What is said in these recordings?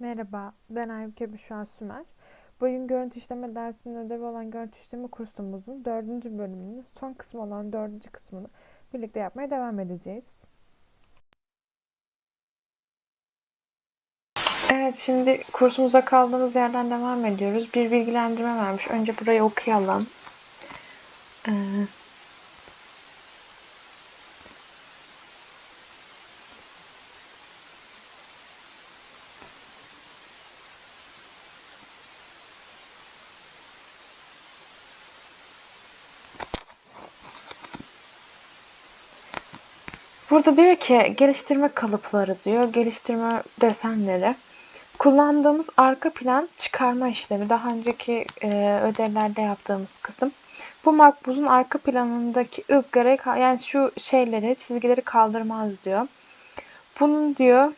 Merhaba, ben Aybüke Büşra Sümer. Bugün görüntü işleme dersinin ödevi olan görüntü işleme kursumuzun dördüncü bölümünün son kısmı olan dördüncü kısmını birlikte yapmaya devam edeceğiz. Evet, şimdi kursumuza kaldığımız yerden devam ediyoruz. Bir bilgilendirme vermiş. Önce burayı okuyalım. Ee, Burada diyor ki geliştirme kalıpları diyor, geliştirme desenleri. Kullandığımız arka plan çıkarma işlemi. Daha önceki e, ödevlerde yaptığımız kısım. Bu makbuzun arka planındaki ızgarayı yani şu şeyleri, çizgileri kaldırmaz diyor. Bunun diyor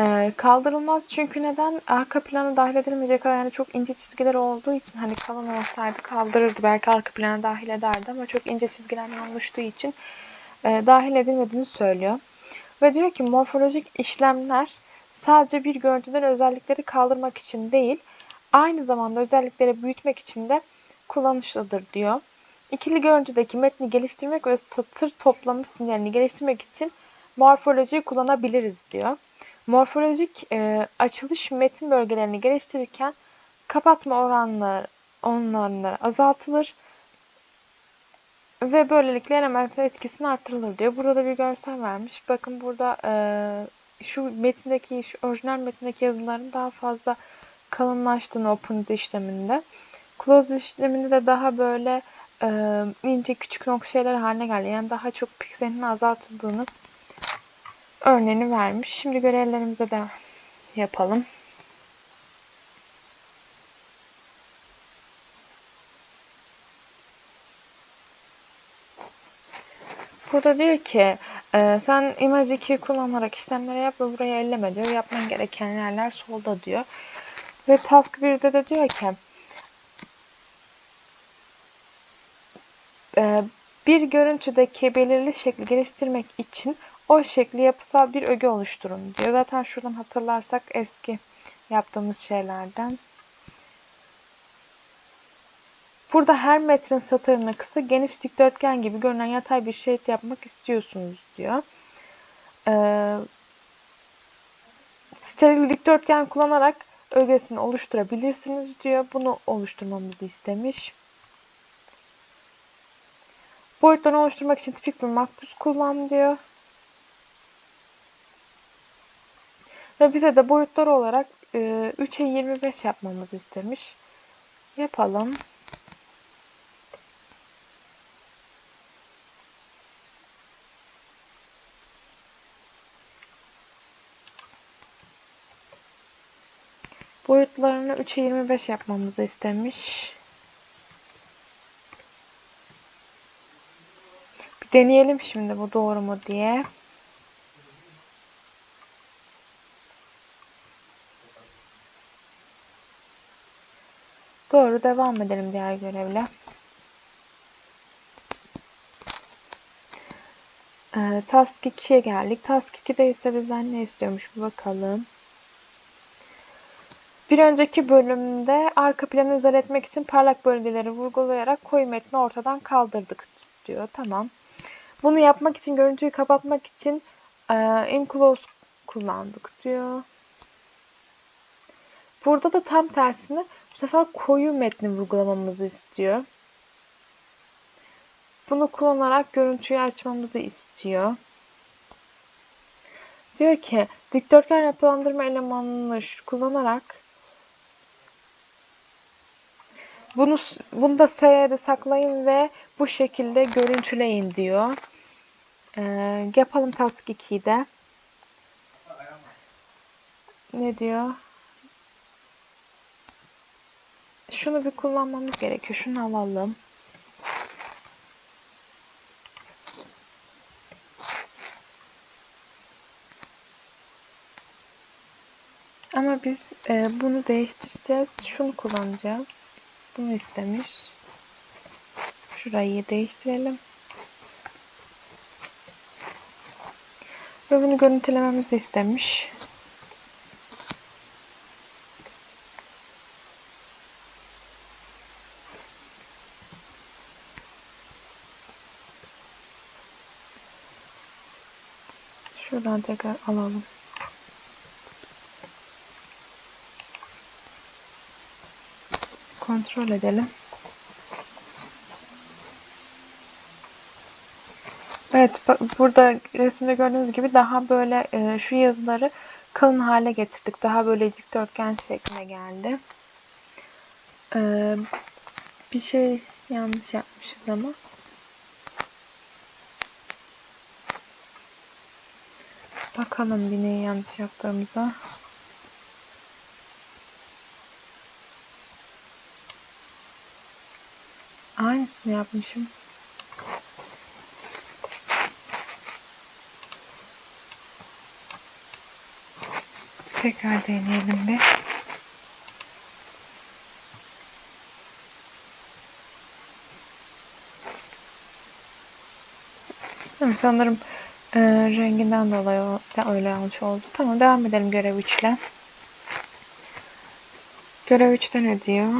e, kaldırılmaz çünkü neden? Arka plana dahil edilmeyecek kadar yani çok ince çizgiler olduğu için hani kalın olsaydı kaldırırdı. Belki arka plana dahil ederdi ama çok ince çizgilerden oluştuğu için e, dahil edilmediğini söylüyor. Ve diyor ki morfolojik işlemler sadece bir görüntüden özellikleri kaldırmak için değil, aynı zamanda özellikleri büyütmek için de kullanışlıdır diyor. İkili görüntüdeki metni geliştirmek ve satır toplamı sinyalini geliştirmek için morfolojiyi kullanabiliriz diyor. Morfolojik e, açılış metin bölgelerini geliştirirken kapatma oranları onlarına azaltılır ve böylelikle elementler etkisini artırılır diyor. Burada da bir görsel vermiş. Bakın burada e, şu metindeki, şu orijinal metindeki yazıların daha fazla kalınlaştığını open işleminde. Close işleminde de daha böyle e, ince küçük nokta şeyler haline geldi. Yani daha çok pikselin azaltıldığını örneğini vermiş. Şimdi görevlerimize de yapalım. Burada diyor ki e, sen Image 2 kullanarak işlemleri yap ve burayı elleme diyor. Yapman gereken yerler solda diyor. Ve Task 1'de de diyor ki e, bir görüntüdeki belirli şekli geliştirmek için o şekli yapısal bir öge oluşturun diyor. Zaten şuradan hatırlarsak eski yaptığımız şeylerden. Burada her metrin satırına kısa geniş dikdörtgen gibi görünen yatay bir şerit yapmak istiyorsunuz diyor. Ee, steril dikdörtgen kullanarak ögesini oluşturabilirsiniz diyor. Bunu oluşturmamızı istemiş. Boyutlarını oluşturmak için tipik bir makbuz kullan diyor. Ve bize de boyutlar olarak e, 3'e 25 yapmamızı istemiş. Yapalım. Boyutlarını 3'e 25 yapmamızı istemiş. Bir deneyelim şimdi bu doğru mu diye. Doğru devam edelim diğer görevle. Ee, task 2'ye geldik. Task 2'de ise bizden ne istiyormuş bir bakalım. Bir önceki bölümde arka planı özel etmek için parlak bölgeleri vurgulayarak koyu metni ortadan kaldırdık diyor. Tamam. Bunu yapmak için görüntüyü kapatmak için e, enclose kullandık diyor. Burada da tam tersini sefer koyu metni vurgulamamızı istiyor. Bunu kullanarak görüntüyü açmamızı istiyor. Diyor ki dikdörtgen yapılandırma elemanını kullanarak bunu, bunu da S'ye saklayın ve bu şekilde görüntüleyin diyor. Ee, yapalım task 2'yi de. Ne diyor? Şunu bir kullanmamız gerekiyor. Şunu alalım. Ama biz e, bunu değiştireceğiz. Şunu kullanacağız. Bunu istemiş. Şurayı değiştirelim. Ve bunu görüntülememizi istemiş. Şuradan tekrar alalım. Kontrol edelim. Evet burada resimde gördüğünüz gibi daha böyle e, şu yazıları kalın hale getirdik. Daha böyle dikdörtgen şekline geldi. E, bir şey yanlış yapmışız ama. Bakalım neyi yanlış yaptığımıza. Aynısını yapmışım. Tekrar deneyelim bir. Sanırım e, renginden dolayı da öyle yanlış oldu. Tamam devam edelim görev 3 ile. Görev 3'te ne diyor?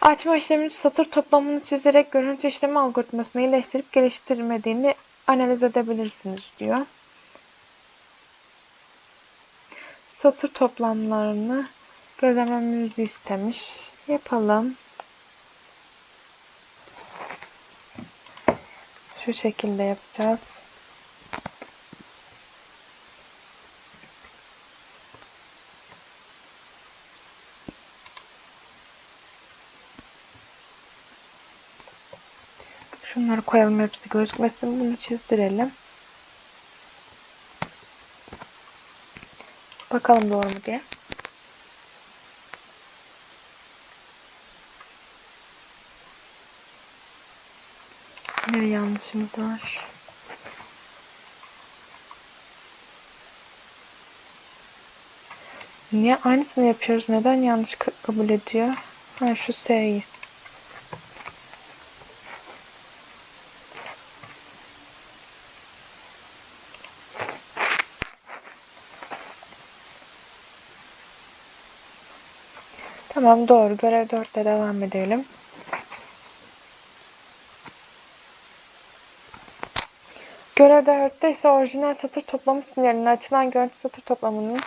Açma işleminin satır toplamını çizerek görüntü işleme algoritmasını iyileştirip geliştirmediğini analiz edebilirsiniz diyor. Satır toplamlarını gözlememizi istemiş. Yapalım. Şu şekilde yapacağız. Şunları koyalım hepsi gözükmesin. Bunu çizdirelim. Bakalım doğru mu diye. Bir yanlışımız var. Niye aynısını yapıyoruz? Neden yanlış kabul ediyor? Ha şu S'yi. Tamam doğru. Görev 4'te devam edelim. Görev 4'te ise orijinal satır toplamı sinyalini açılan görüntü satır toplamının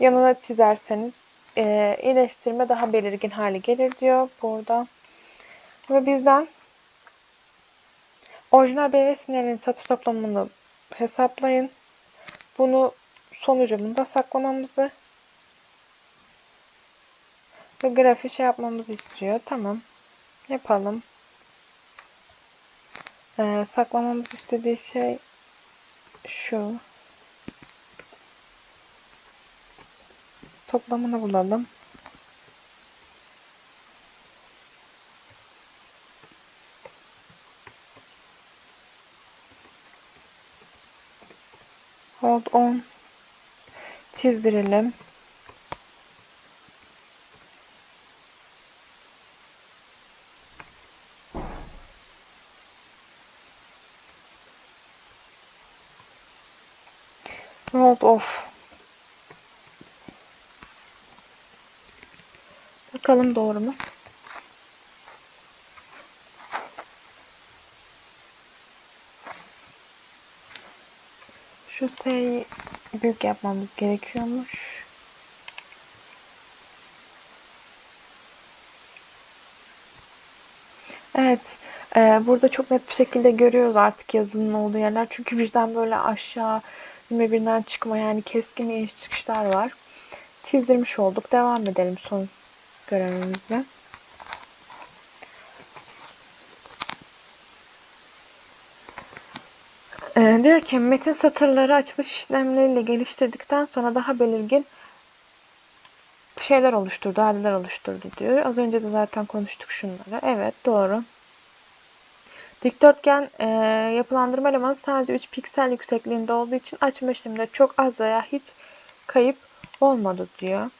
yanına çizerseniz e, iyileştirme daha belirgin hale gelir diyor burada. Ve bizden orijinal BV sinyalinin satır toplamını hesaplayın. Bunu sonucumunda saklamamızı ve grafiği şey yapmamızı istiyor. Tamam. Yapalım. Ee, saklamamız istediği şey şu. Toplamını bulalım. Hold on. Çizdirelim. Hold off. Bakalım doğru mu? Şu S'yi büyük yapmamız gerekiyormuş. Evet. E, burada çok net bir şekilde görüyoruz artık yazının olduğu yerler. Çünkü birden böyle aşağı birbirinden çıkma yani keskin iniş çıkışlar var. Çizdirmiş olduk. Devam edelim son görevimizle. Ee, diyor ki metin satırları açılış işlemleriyle geliştirdikten sonra daha belirgin şeyler oluşturdu, haller oluşturdu diyor. Az önce de zaten konuştuk şunları. Evet doğru. Dikdörtgen e, yapılandırma elemanı sadece 3 piksel yüksekliğinde olduğu için açma işleminde çok az veya hiç kayıp olmadı diyor.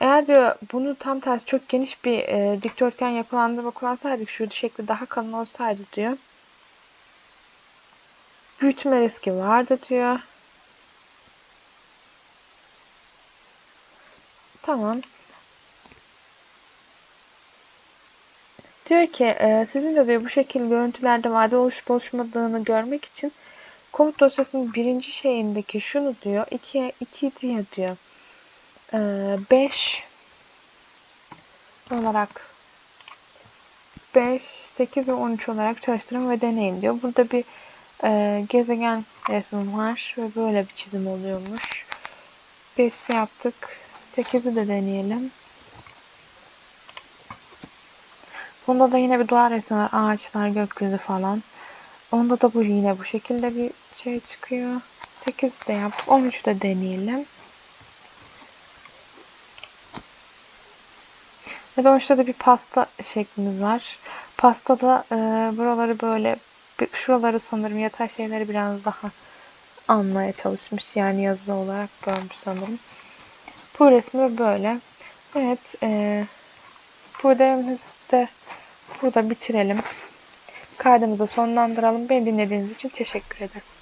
Eğer diyor bunu tam tersi çok geniş bir e, dikdörtgen yapılandırma kullansaydık şu şekli daha kalın olsaydı diyor. Büyütme riski vardı diyor. Tamam. Diyor ki e, sizin de diyor bu şekil görüntülerde vade oluşup oluşmadığını görmek için komut dosyasının birinci şeyindeki şunu diyor 2 2 diye diyor 5 olarak 5, 8 ve 13 olarak çalıştırın ve deneyin diyor. Burada bir e, gezegen resmim var ve böyle bir çizim oluyormuş. 5'i yaptık. 8'i de deneyelim. Bunda da yine bir doğa resmi var. Ağaçlar, gökyüzü falan. Onda da bu yine bu şekilde bir şey çıkıyor. 8 de yap. 13 de deneyelim. Ve de da bir pasta şeklimiz var. Pastada e, buraları böyle şuraları sanırım yatay şeyleri biraz daha anmaya çalışmış. Yani yazı olarak görmüş sanırım. Bu resmi böyle. Evet. E, bu ödevimizi de burada bitirelim. Kaydımızı sonlandıralım. Beni dinlediğiniz için teşekkür ederim.